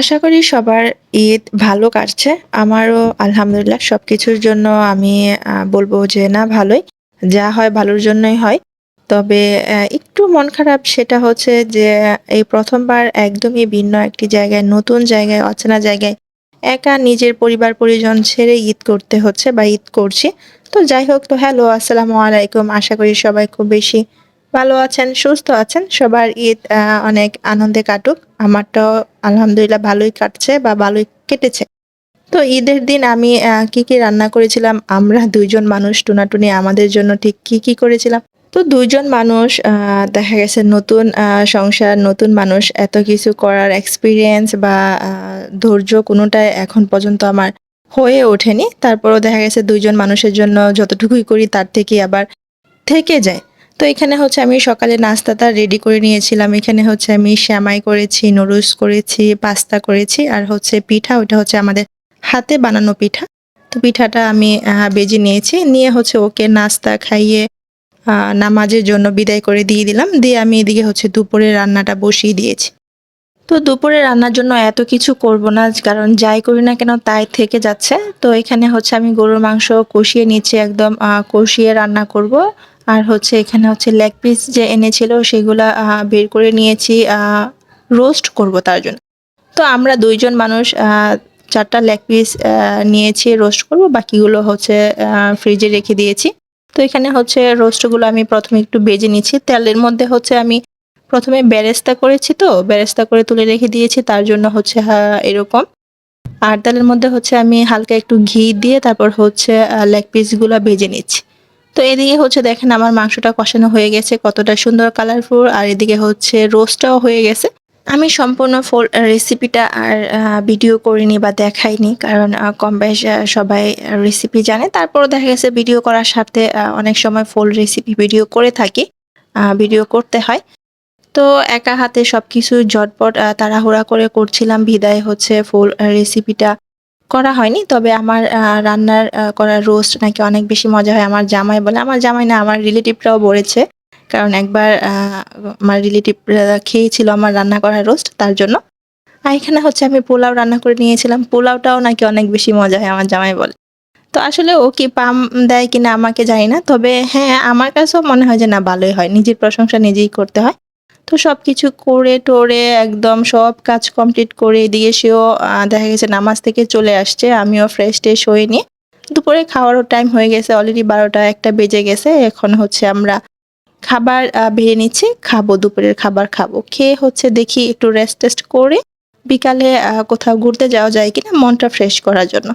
আশা করি সবার ঈদ ভালো কাটছে। আমারও আলহামদুলিল্লাহ সব কিছুর জন্য আমি বলব যে না ভালোই। যা হয় ভালোর জন্যই হয়। তবে একটু মন খারাপ সেটা হচ্ছে যে এই প্রথমবার একদমই ভিন্ন একটি জায়গায়, নতুন জায়গায়, অচেনা জায়গায় একা নিজের পরিবার-পরিজন ছেড়ে ঈদ করতে হচ্ছে বা ঈদ করছি। তো যাই হোক তো হ্যালো, আসসালামু আলাইকুম। আশা করি সবাই খুব বেশি ভালো আছেন, সুস্থ আছেন। সবার ঈদ অনেক আনন্দে কাটুক। আমারটাও আলহামদুলিল্লাহ ভালোই কাটছে বা ভালোই কেটেছে। তো ঈদের দিন আমি কি, কি রান্না করেছিলাম, আমরা দুইজন মানুষ টুনাটুনি আমাদের জন্য ঠিক কি, কি করেছিলাম। তো দুইজন মানুষ দেখা গেছে নতুন সংসার, নতুন মানুষ এত কিছু করার এক্সপিরিয়েন্স বা ধৈর্য কোনোটাই এখন পর্যন্ত আমার হয়ে ওঠেনি। তারপরও দেখা গেছে দুইজন মানুষের জন্য যতটুকুই করি তার থেকে আবার থেকে যায়। তো এখানে হচ্ছে আমি সকালে নাস্তাটা রেডি করে নিয়েছিলাম। এখানে হচ্ছে আমি শ্যামাই করেছি, নুডলস করেছি, পাস্তা করেছি আর হচ্ছে পিঠা ওইটা হচ্ছে আমাদের হাতে বানানো পিঠা। তো পিঠাটা আমি বেজে নিয়েছি। নিয়ে হচ্ছে ওকে নাস্তা খাইয়ে নামাজের জন্য বিদায় করে দিয়ে দিলাম। দিয়ে আমি এদিকে হচ্ছে দুপুরের রান্নাটা বসিয়ে দিয়েছি। তো দুপুরে রান্নার জন্য এত কিছু করব না কারণ যাই করি না কেন তাই থেকে যাচ্ছে। তো এখানে হচ্ছে আমি গরুর মাংস কষিয়ে নিচ্ছি একদম কষিয়ে রান্না করব। আর হচ্ছে এখানে হচ্ছে লেগ পিস যে এনেছিল সেগুলা বের করে নিয়েছি রোস্ট করব তার জন্য। তো আমরা দুইজন মানুষ চারটা লেগ পিস নিয়েছি রোস্ট করব। বাকিগুলো হচ্ছে ফ্রিজে রেখে দিয়েছি। তো এখানে হচ্ছে রোস্টগুলো আমি প্রথমে একটু বেজে নিচ্ছি। তেলের মধ্যে হচ্ছে আমি প্রথমে ব্যারেস্তা করেছি তো, বেরেস্তা করে তুলে রেখে দিয়েছি তার জন্য হচ্ছে এরকম। আর তেলের মধ্যে হচ্ছে আমি হালকা একটু ঘি দিয়ে তারপর হচ্ছে লেগ পিসগুলো ভেজে নিচ্ছি। তো এদিকে হচ্ছে দেখেন আমার মাংসটা কষানো হয়ে গেছে, কতটা সুন্দর কালারফুল আর এদিকে হচ্ছে রোস্টটাও হয়ে গেছে। আমি সম্পূর্ণ ফুল রেসিপিটা আর ভিডিও করিনি বা দেখাইনি, কারণ কম সবাই রেসিপি জানে। তারপরও দেখা গেছে ভিডিও করার সাথে অনেক সময় ফুল রেসিপি ভিডিও করে থাকি। ভিডিও করতে হয়। তো একা হাতে সবকিছু ঝটপট আ তাড়াহুড়া করে করছিলাম, বিদায় হচ্ছে ফুল রেসিপিটা করা হয়নি। তবে আমার রান্নার করা রোস্ট নাকি অনেক বেশি মজা হয় আমার জামাই বলে। আমার জামাই না আমার রিলেটিভরাও বলেছে। কারণ একবার আমার রিলেটিভরা খেয়েছিল আমার রান্না করা রোস্ট তার জন্য। আর এখানে হচ্ছে আমি পোলাও রান্না করে নিয়েছিলাম। পোলাওটাও নাকি অনেক বেশি মজা হয় আমার জামাই বলে। তো আসলে ও কি পাম দেয় কিনা আমাকে জানি না। তবে হ্যাঁ, আমার কাছেও মনে হয় যে না ভালোই হয়। নিজের প্রশংসা নিজেই করতে হয়। তো সব কিছু করে টরে একদম সব কাজ কমপ্লিট করে এদিকে সেও দেখা গেছে নামাজ থেকে চলে আসছে। আমিও ফ্রেশ ট্রেশ নিয়ে দুপুরে খাওয়ারও টাইম হয়ে গেছে অলরেডি ১২টা ১টা বেজে গেছে। এখন হচ্ছে আমরা খাবার বেড়ে নিচ্ছি। খাব, দুপুরের খাবার খাব। খেয়ে হচ্ছে দেখি একটু রেস্ট টেস্ট করে বিকালে কোথাও ঘুরতে যাওয়া যায় কিনা, মনটা ফ্রেশ করার জন্য।